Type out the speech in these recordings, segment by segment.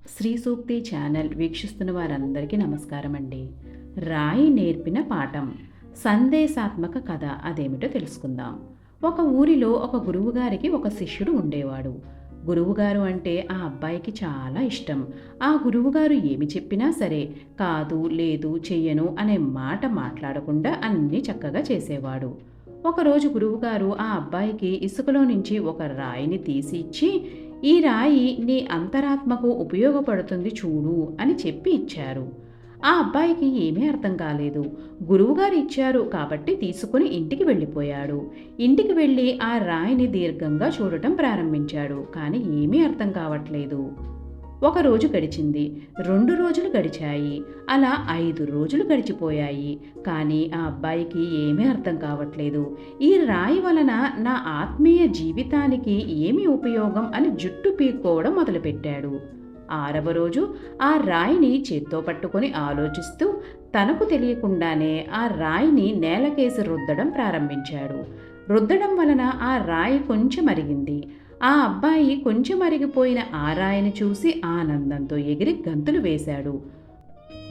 శ్రీ సూక్తి channel వీక్షిస్తున్న వారందరికీ నమస్కారం అండి రాయి నేర్పిన పాఠం సందేశాత్మక కథ అదేమిటో తెలుసుకుందాం. ఒక ఊరిలో ఒక గురువుగారికి ఒక శిష్యుడు ఉండేవాడు. గురువుగారు అంటే ఆ అబ్బాయికి చాలా ఇష్టం. ఆ గురువుగారు ఏమి చెప్పినా సరే కాదు లేదు చెయ్యను అనే మాట మాట్లాడకుండా అన్నీ చక్కగా చేసేవాడు. ఒకరోజు గురువుగారు ఆ అబ్బాయికి ఇసుకలో నుంచి ఒక రాయిని తీసి ఇచ్చి ఈ రాయి నీ అంతరాత్మకు ఉపయోగపడుతుంది చూడు అని చెప్పి ఇచ్చారు. ఆ అబ్బాయికి ఏమీ అర్థం కాలేదు. గురువుగారు ఇచ్చారు కాబట్టి తీసుకుని ఇంటికి వెళ్ళిపోయాడు. ఇంటికి వెళ్ళి ఆ రాయిని దీర్ఘంగా చూడటం ప్రారంభించాడు. కానీ ఏమీ అర్థం కావట్లేదు. ఒక రోజు గడిచింది. రెండు రోజులు గడిచాయి. అలా ఐదు రోజులు గడిచిపోయాయి. కానీ ఆ అబ్బాయికి ఏమీ అర్థం కావట్లేదు. ఈ రాయి వలన నా ఆత్మీయ జీవితానికి ఏమి ఉపయోగం అని జుట్టు పీక్కోవడం మొదలుపెట్టాడు. ఆరవ రోజు ఆ రాయిని చేత్తో పట్టుకొని ఆలోచిస్తూ తనకు తెలియకుండానే ఆ రాయిని నేలకేసి రుద్దడం ప్రారంభించాడు. రుద్దడం వలన ఆ రాయి కొంచెం అరిగింది. ఆ అబ్బాయి కొంచెం అరిగిపోయిన ఆరాయను చూసి ఆనందంతో ఎగిరి గంతులు వేశాడు.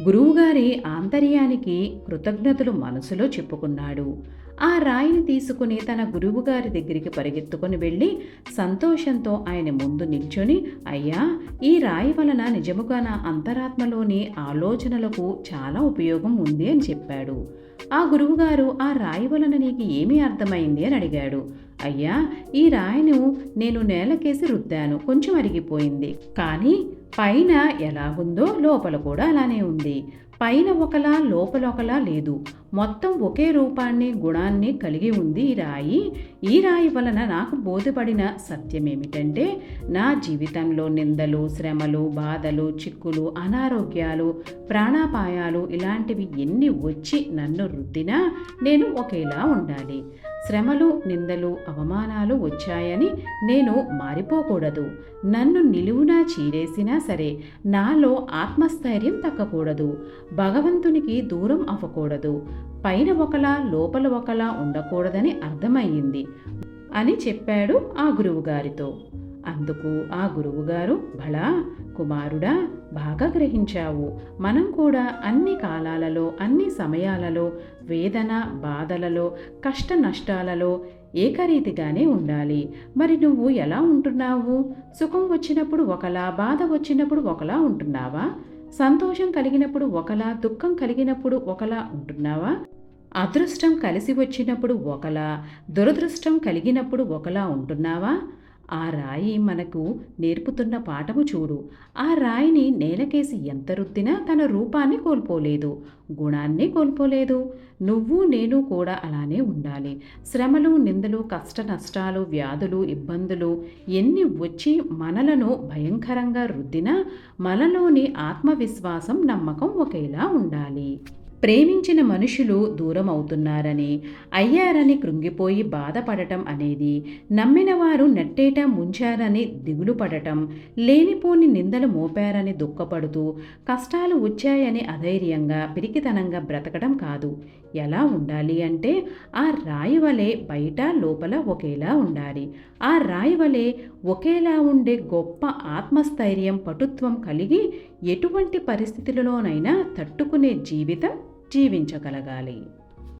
గురువుగారి ఆంతర్యానికి కృతజ్ఞతలు మనసులో చెప్పుకున్నాడు. ఆ రాయిని తీసుకుని తన గురువుగారి దగ్గరికి పరిగెత్తుకొని వెళ్ళి సంతోషంతో ఆయన ముందు నిల్చొని అయ్యా ఈ రాయి వలన నిజముగా నా అంతరాత్మలోని ఆలోచనలకు చాలా ఉపయోగం ఉంది అని చెప్పాడు. ఆ గురువుగారు ఆ రాయి వలన నీకు ఏమీ అర్థమైంది? అని అడిగాడు. అయ్యా ఈ రాయిను నేను నేలకేసి రుద్దాను కొంచెం అరిగిపోయింది. కానీ పైన ఎలాగుందో లోపల కూడా అలానే ఉంది. పైన ఒకలా లోపల ఒకలా లేదు. మొత్తం ఒకే రూపాన్ని గుణాన్ని కలిగి ఉంది ఈ రాయి. ఈ రాయి వలన నాకు బోధపడిన సత్యం ఏమిటంటే నా జీవితంలో నిందలు శ్రమలు బాధలు చిక్కులు అనారోగ్యాలు ప్రాణాపాయాలు ఇలాంటివి ఎన్ని వచ్చి నన్ను రుద్దినా నేను ఒకేలా ఉండాలి. శ్రమలు నిందలు అవమానాలు వచ్చాయని నేను మారిపోకూడదు. నన్ను నిలువునా చీరేసినా సరే నాలో ఆత్మస్థైర్యం తగ్గకూడదు భగవంతునికి దూరం అవ్వకూడదు. పైన ఒకలా లోపల ఒకలా ఉండకూడదని అర్థమయ్యింది అని చెప్పాడు ఆ గురువుగారితో. అందుకు ఆ గురువుగారు భళా కుమారుడా బాగా గ్రహించావు. మనం కూడా అన్ని కాలాలలో అన్ని సమయాలలో వేదన బాధలలో కష్ట నష్టాలలో ఏకరీతిగానే ఉండాలి. మరి నువ్వు ఎలా ఉంటున్నావు? సుఖం వచ్చినప్పుడు ఒకలా బాధ వచ్చినప్పుడు ఒకలా ఉంటున్నావా? సంతోషం కలిగినప్పుడు ఒకలా దుఃఖం కలిగినప్పుడు ఒకలా ఉంటున్నావా? అదృష్టం కలిసి వచ్చినప్పుడు ఒకలా దురదృష్టం కలిగినప్పుడు ఒకలా ఉంటున్నావా? ఆ రాయి మనకు నేర్పుతున్న పాఠము చూడు. ఆ రాయిని నేలకేసి ఎంత రుద్దినా తన రూపాన్ని కోల్పోలేదు. గుణాన్ని కోల్పోలేదు. నువ్వు నేను కూడా అలానే ఉండాలి. శ్రమలు నిందలు కష్ట నష్టాలు వ్యాధులు ఇబ్బందులు ఎన్ని వచ్చి మనలను భయంకరంగా రుద్దినా మనలోని ఆత్మవిశ్వాసం నమ్మకం ఒకేలా ఉండాలి. ప్రేమించిన మనుషులు దూరం అవుతున్నారని అయ్యారని కృంగిపోయి బాధపడటం అనేది నమ్మిన వారు నెట్టేట ముంచారని దిగులు పడటం లేనిపోని నిందలు మోపారని దుఃఖపడుతూ కష్టాలు వచ్చాయని అధైర్యంగా పిరికితనంగా బ్రతకడం కాదు. ఎలా ఉండాలి అంటే ఆ రాయి వలె బయట లోపల ఒకేలా ఉండాలి. ఆ రాయి వలె ఒకేలా ఉండే గొప్ప ఆత్మస్థైర్యం పటుత్వం కలిగి ఎటువంటి పరిస్థితులలోనైనా తట్టుకునే జీవితం జీవించగలగాలి.